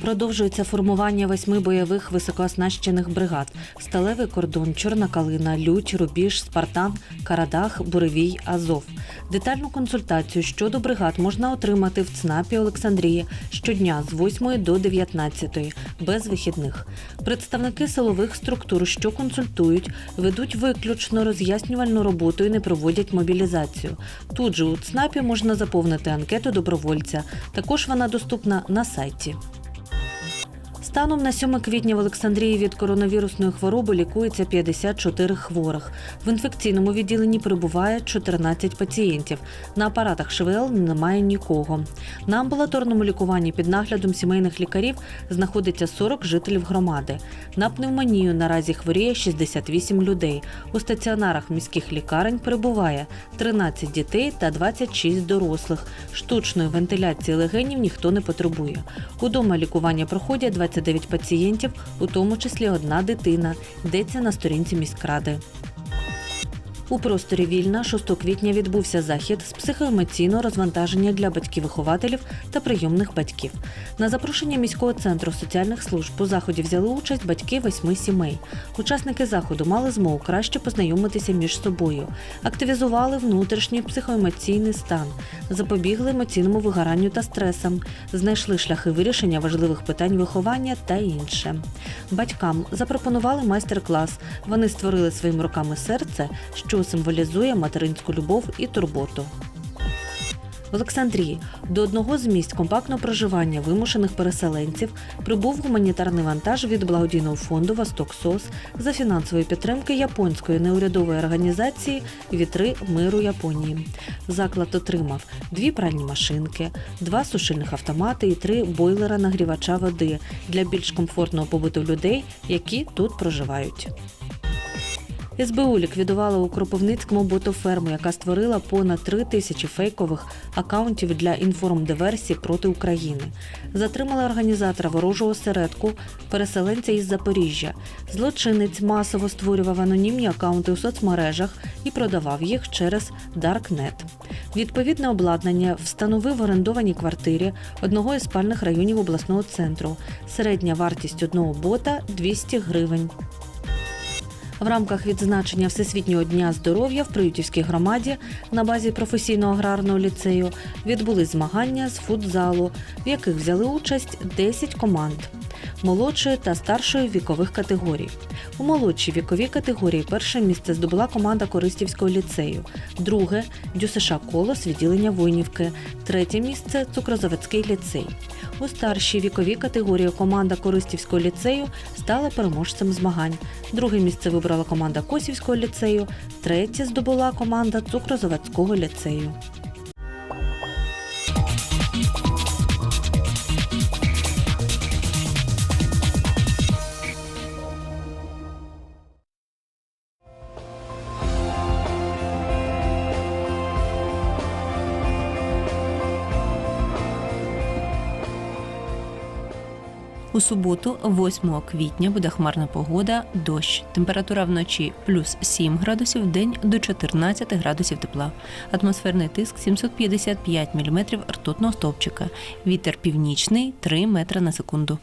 Продовжується формування восьми бойових високооснащених бригад: Сталевий кордон, Чорна калина, Лють, Рубіж, Спартан, Карадах, Буревій, Азов. Детальну консультацію щодо бригад можна отримати в ЦНАПі Олександрії щодня з 8 до 19 без вихідних. Представники силових структур, що консультують, ведуть виключно роз'яснювальну роботу і не проводять мобілізацію. Тут же у ЦНАПі можна заповнити анкету добровольця. Також вона доступна на сайті. Станом на 7 квітня в Олександрії від коронавірусної хвороби лікується 54 хворих. В інфекційному відділенні перебуває 14 пацієнтів. На апаратах ШВЛ немає нікого. На амбулаторному лікуванні під наглядом сімейних лікарів знаходиться 40 жителів громади. На пневмонію наразі хворіє 68 людей. У стаціонарах міських лікарень перебуває 13 дітей та 26 дорослих. Штучної вентиляції легенів ніхто не потребує. Удома лікування проходять 29 пацієнтів, у тому числі одна дитина. Йдеться на сторінці міськради. У просторі Вільна 6 квітня відбувся захід з психоемоційного розвантаження для батьків-вихователів та прийомних батьків. На запрошення міського центру соціальних служб у заході взяли участь батьки восьми сімей. Учасники заходу мали змогу краще познайомитися між собою, активізували внутрішній психоемоційний стан, запобігли емоційному вигоранню та стресам, знайшли шляхи вирішення важливих питань виховання та інше. Батькам запропонували майстер-клас. Вони створили своїми руками серце, що символізує материнську любов і турботу. В Олександрії до одного з місць компактного проживання вимушених переселенців прибув гуманітарний вантаж від благодійного фонду Восток СОС за фінансової підтримки японської неурядової організації Вітри миру Японії. Заклад отримав дві пральні машинки, два сушильних автомати і три бойлера нагрівача води для більш комфортного побуту людей, які тут проживають. СБУ ліквідувала у Кропивницькому ботоферму, яка створила понад три тисячі фейкових акаунтів для інформдиверсії проти України. Затримали організатора ворожого середку, переселенця із Запоріжжя. Злочинець масово створював анонімні акаунти у соцмережах і продавав їх через Даркнет. Відповідне обладнання встановив в орендованій квартирі одного із спальних районів обласного центру. Середня вартість одного бота 200 гривень. В рамках відзначення Всесвітнього дня здоров'я в Приютівській громаді на базі професійного аграрного ліцею відбулись змагання з футзалу, в яких взяли участь 10 команд молодшої та старшої вікових категорій. У молодшій віковій категорії перше місце здобула команда Користівського ліцею, друге ДЮСШ Колос відділення Войнівки, третє місце Цукрозаводський ліцей. У старшій віковій категорії команда Користівського ліцею стала переможцем змагань. Друге місце вибрала команда Косівського ліцею, третє здобула команда Цукрозаводського ліцею. У суботу, 8 квітня, буде хмарна погода, дощ. Температура вночі плюс 7 градусів, день до 14 градусів тепла. Атмосферний тиск 755 мм ртутного стовпчика. Вітер північний 3 метри на секунду.